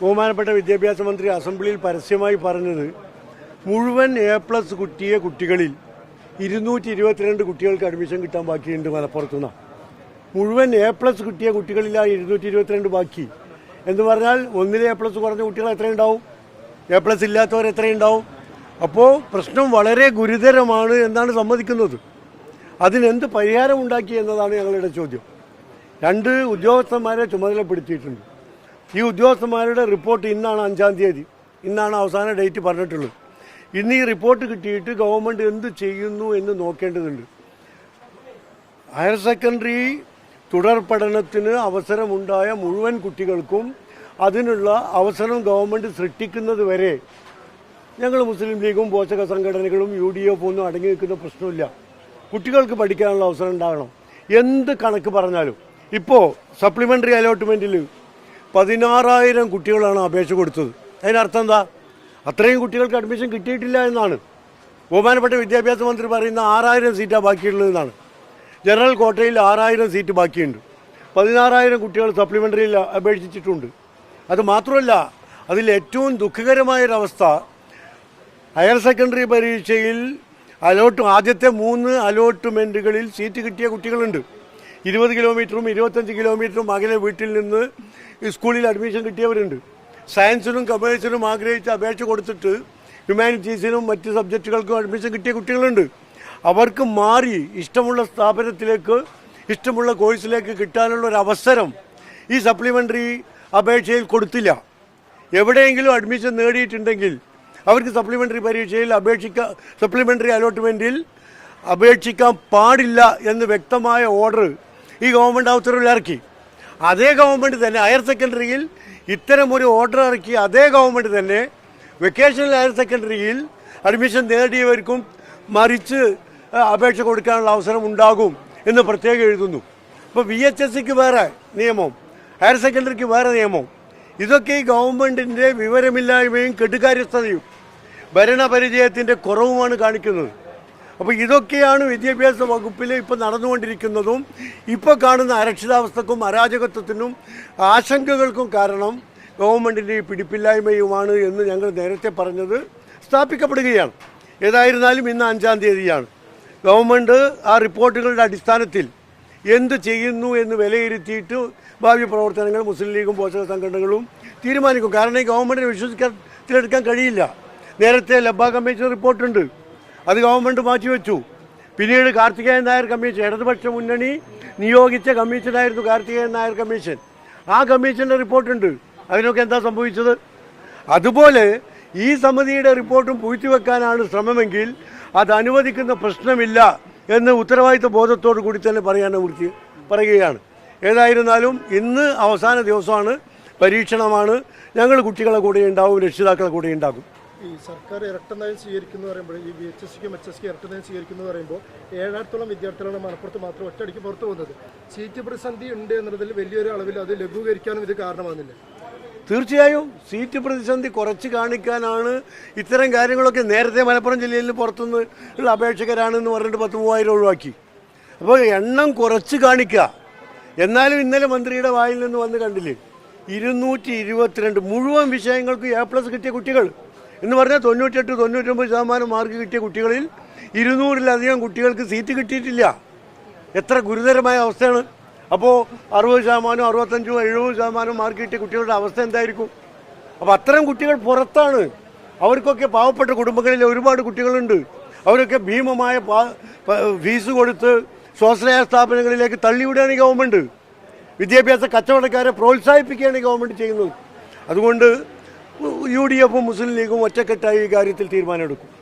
ബഹുമാനപ്പെട്ട വിദ്യാഭ്യാസ മന്ത്രി അസംബ്ലിയിൽ പരസ്യമായി പറഞ്ഞത് മുഴുവൻ എ പ്ലസ് കുട്ടിയ കുട്ടികളിൽ ഇരുന്നൂറ്റി ഇരുപത്തിരണ്ട് കുട്ടികൾക്ക് അഡ്മിഷൻ കിട്ടാൻ ബാക്കിയുണ്ട് മലപ്പുറത്തുനിന്ന്. മുഴുവൻ എ പ്ലസ് കിട്ടിയ കുട്ടികളിൽ ആ ഇരുന്നൂറ്റി ഇരുപത്തിരണ്ട് ബാക്കി. എന്ന് പറഞ്ഞാൽ ഒന്നിലെ എ പ്ലസ് കുറഞ്ഞ കുട്ടികൾ എത്രയുണ്ടാവും എ പ്ലസ് ഇല്ലാത്തവർ എത്രയുണ്ടാവും അപ്പോൾ പ്രശ്നം വളരെ ഗുരുതരമാണ് എന്നാണ് സമ്മതിക്കുന്നത്. അതിനെന്ത് പരിഹാരം ഉണ്ടാക്കി എന്നതാണ് ഞങ്ങളുടെ ചോദ്യം. രണ്ട് ഉദ്യോഗസ്ഥന്മാരെ ചുമതലപ്പെടുത്തിയിട്ടുണ്ട്. ഈ ഉദ്യോഗസ്ഥന്മാരുടെ റിപ്പോർട്ട് ഇന്നാണ് അഞ്ചാം തീയതി. ഇന്നാണ് അവസാന ഡേറ്റ് പറഞ്ഞിട്ടുള്ളത്. ഇന്ന് ഈ റിപ്പോർട്ട് കിട്ടിയിട്ട് ഗവൺമെന്റ് എന്ത് ചെയ്യുന്നു എന്ന് നോക്കേണ്ടതുണ്ട്. ഹയർ സെക്കൻഡറി തുടർ പഠനത്തിന് അവസരമുണ്ടായ മുഴുവൻ കുട്ടികൾക്കും അതിനുള്ള അവസരം ഗവൺമെന്റ് സൃഷ്ടിക്കുന്നത് വരെ ഞങ്ങൾ മുസ്ലിം ലീഗും പോഷക സംഘടനകളും യു ഡി എഫ് ഒന്നും അടങ്ങി നിൽക്കുന്ന പ്രശ്നമില്ല. കുട്ടികൾക്ക് പഠിക്കാനുള്ള അവസരം ഉണ്ടാകണം. എന്ത് കണക്ക് പറഞ്ഞാലും. ഇപ്പോൾ സപ്ലിമെന്ററി അലോട്ട്മെന്റിൽ പതിനാറായിരം കുട്ടികളാണ് അപേക്ഷ കൊടുത്തത്. അതിനർത്ഥം എന്താ? അത്രയും കുട്ടികൾക്ക് അഡ്മിഷൻ കിട്ടിയിട്ടില്ല എന്നാണ്. ബഹുമാനപ്പെട്ട വിദ്യാഭ്യാസ മന്ത്രി പറയുന്ന ആറായിരം സീറ്റാണ് ബാക്കിയുള്ളതെന്നാണ് ജനറൽ കോട്ടയിൽ ആറായിരം സീറ്റ് ബാക്കിയുണ്ട്. പതിനാറായിരം കുട്ടികൾ സപ്ലിമെന്ററിയിൽ അപേക്ഷിച്ചിട്ടുണ്ട്. അത് മാത്രമല്ല അതിൽ ഏറ്റവും ദുഃഖകരമായൊരവസ്ഥ ഹയർ സെക്കൻഡറി പരീക്ഷയിൽ അലോട്ട് ആദ്യത്തെ മൂന്ന് അലോട്ട്മെന്റുകളിൽ സീറ്റ് കിട്ടിയ കുട്ടികളുണ്ട്. ഇരുപത് കിലോമീറ്ററും ഇരുപത്തഞ്ച് കിലോമീറ്ററും അകലെ വീട്ടിൽ നിന്ന് സ്കൂളിൽ അഡ്മിഷൻ കിട്ടിയവരുണ്ട്. സയൻസിനും കമേഴ്സിനും ആഗ്രഹിച്ച് അപേക്ഷ കൊടുത്തിട്ട് ഹ്യൂമാനിറ്റീസിനും മറ്റ് സബ്ജക്റ്റുകൾക്കും അഡ്മിഷൻ കിട്ടിയ കുട്ടികളുണ്ട്. അവർക്ക് മാറി ഇഷ്ടമുള്ള സ്ഥാപനത്തിലേക്ക് ഇഷ്ടമുള്ള കോഴ്സിലേക്ക് കിട്ടാനുള്ള ഒരു അവസരം ഈ സപ്ലിമെന്ററി അപേക്ഷയിൽ കൊടുത്തില്ല. എവിടെയെങ്കിലും അഡ്മിഷൻ നേടിയിട്ടുണ്ടെങ്കിൽ അവർക്ക് സപ്ലിമെന്ററി പരീക്ഷയിൽ അപേക്ഷിക്കാൻ സപ്ലിമെന്ററി അലോട്ട്മെന്റിൽ അപേക്ഷിക്കാൻ പാടില്ല എന്ന് വ്യക്തമായ ഓർഡർ ഈ ഗവൺമെന്റ് ആ ഉത്തരവിലിറക്കി അതേ ഗവൺമെന്റ് തന്നെ ഹയർ സെക്കൻഡറിയിൽ ഇത്തരം ഒരു ഓർഡർ ഇറക്കി അതേ ഗവൺമെന്റ് തന്നെ വെക്കേഷണൽ ഹയർ സെക്കൻഡറിയിൽ അഡ്മിഷൻ നേടിയവർക്കും മറിച്ച് അപേക്ഷ കൊടുക്കാനുള്ള അവസരം ഉണ്ടാകും എന്ന് പ്രത്യേകം എഴുതുന്നു. ഇപ്പോൾ വി എച്ച് എസ് സിക്ക് വേറെ നിയമം ഹയർ സെക്കൻഡറിക്ക് വേറെ നിയമം. ഇതൊക്കെ ഈ ഗവൺമെന്റിന്റെ വിവരമില്ലായ്മയും കെടുകാര്യസ്ഥതയും ഭരണപരിചയത്തിന്റെ കുറവുമാണ് കാണിക്കുന്നത്. അപ്പോൾ ഇതൊക്കെയാണ് വിദ്യാഭ്യാസ വകുപ്പിൽ ഇപ്പോൾ നടന്നുകൊണ്ടിരിക്കുന്നതും ഇപ്പോൾ കാണുന്ന അരക്ഷിതാവസ്ഥക്കും അരാജകത്വത്തിനും ആശങ്കകൾക്കും കാരണം ഗവൺമെന്റിന്റെ പിടിപ്പില്ലായ്മയുമാണ് എന്ന് ഞങ്ങൾ നേരത്തെ പറഞ്ഞത് സ്ഥാപിക്കപ്പെടുകയാണ്. ഏതായിരുന്നാലും ഇന്ന് അഞ്ചാം തീയതിയാണ്. ഗവൺമെന്റ് ആ റിപ്പോർട്ടുകളുടെ അടിസ്ഥാനത്തിൽ എന്ത് ചെയ്യുന്നു എന്ന് വിലയിരുത്തിയിട്ട് ഭാവി പ്രവർത്തനങ്ങൾ മുസ്ലിം ലീഗും പോഷക സംഘടനകളും തീരുമാനിക്കും. കാരണം ഈ ഗവൺമെന്റിനെ വിശ്വസിക്കാൻ കഴിയില്ല. നേരത്തെ ലബ കമ്മീഷൻ റിപ്പോർട്ടുണ്ട്. അത് ഗവൺമെന്റ് മാറ്റിവെച്ചു പിന്നീട് കാർത്തികേയൻ നായർ കമ്മീഷൻ ഇടതുപക്ഷ മുന്നണി നിയോഗിച്ച കമ്മീഷനായിരുന്നു കാർത്തികേയൻ നായർ കമ്മീഷൻ ആ കമ്മീഷന്റെ റിപ്പോർട്ടുണ്ട് അതിനൊക്കെ എന്താ സംഭവിച്ചത്? അതുപോലെ ഈ സമിതിയുടെ റിപ്പോർട്ടും പൂഴ്ത്തിവെക്കാനാണ് ശ്രമമെങ്കിൽ അത് അനുവദിക്കുന്ന പ്രശ്നമില്ല എന്ന് ഉത്തരവാദിത്ത ബോധത്തോടു കൂടി തന്നെ പറയാൻ കുറിച്ച് പറയുകയാണ്. ഏതായിരുന്നാലും ഇന്ന് അവസാന ദിവസമാണ് പരീക്ഷണമാണ്. ഞങ്ങൾ കുട്ടികളെ കൂടെ ഉണ്ടാവും രക്ഷിതാക്കളെ കൂടെ ഉണ്ടാകും. ഈ സർക്കാർ ഇരട്ട നയം സ്വീകരിക്കുന്നു പറയുമ്പോൾ ഈ ബി എച്ച് എസ് സിക്കും എച്ച് എസ് സിക്കും ഇരട്ട നയം സ്വീകരിക്കുന്നു പറയുമ്പോൾ ഏഴായിരത്തോളം വിദ്യാർത്ഥികളാണ് മലപ്പുറത്ത് മാത്രം ഒറ്റയടിക്ക് പുറത്തു പോകുന്നത്. സീറ്റ് പ്രതിസന്ധി ഉണ്ട് എന്നതിൽ വലിയൊരു അളവിൽ അത് ലഘൂകരിക്കാനും ഇത് കാരണമാകുന്നില്ല. തീർച്ചയായും സീറ്റ് പ്രതിസന്ധി കുറച്ച് കാണിക്കാനാണ് ഇത്തരം കാര്യങ്ങളൊക്കെ നേരത്തെ മലപ്പുറം ജില്ലയിൽ പുറത്തുനിന്ന് ഉള്ള അപേക്ഷകരാണെന്ന് പറഞ്ഞിട്ട് പത്ത് മൂവായിരം ഒഴിവാക്കി. അപ്പോൾ എണ്ണം കുറച്ച് കാണിക്കുക. എന്നാലും ഇന്നലെ മന്ത്രിയുടെ വായിൽ നിന്ന് വന്ന് കണ്ടില്ലേ? ഇരുന്നൂറ്റി ഇരുപത്തിരണ്ട്. മുഴുവൻ വിഷയങ്ങൾക്ക് എ പ്ലസ് കിട്ടിയ കുട്ടികൾ. എന്ന് പറഞ്ഞാൽ തൊണ്ണൂറ്റെട്ട് തൊണ്ണൂറ്റൊമ്പത് ശതമാനം മാർക്ക് കിട്ടിയ കുട്ടികളിൽ ഇരുന്നൂറിലധികം കുട്ടികൾക്ക് സീറ്റ് കിട്ടിയിട്ടില്ല. എത്ര ഗുരുതരമായ അവസ്ഥയാണ്. അപ്പോൾ അറുപത് ശതമാനം അറുപത്തഞ്ചും എഴുപത് ശതമാനം മാർക്ക് കിട്ടിയ കുട്ടികളുടെ അവസ്ഥ എന്തായിരിക്കും? അപ്പോൾ അത്തരം കുട്ടികൾ പുറത്താണ്. അവർക്കൊക്കെ പാവപ്പെട്ട കുടുംബങ്ങളിൽ ഒരുപാട് കുട്ടികളുണ്ട്. അവരൊക്കെ ഭീമമായ ഫീസ് കൊടുത്ത് സ്വാശ്രയ സ്ഥാപനങ്ങളിലേക്ക് തള്ളിവിടുകയാണ് ഗവൺമെന്റ് വിദ്യാഭ്യാസ കച്ചവടക്കാരെ പ്രോത്സാഹിപ്പിക്കുകയാണ് ഗവൺമെന്റ് ചെയ്യുന്നത്. അതുകൊണ്ട് യു ഡി എഫും മുസ്ലിം ലീഗും ഒറ്റക്കെട്ടായി ഈ കാര്യത്തിൽ തീരുമാനമെടുക്കും.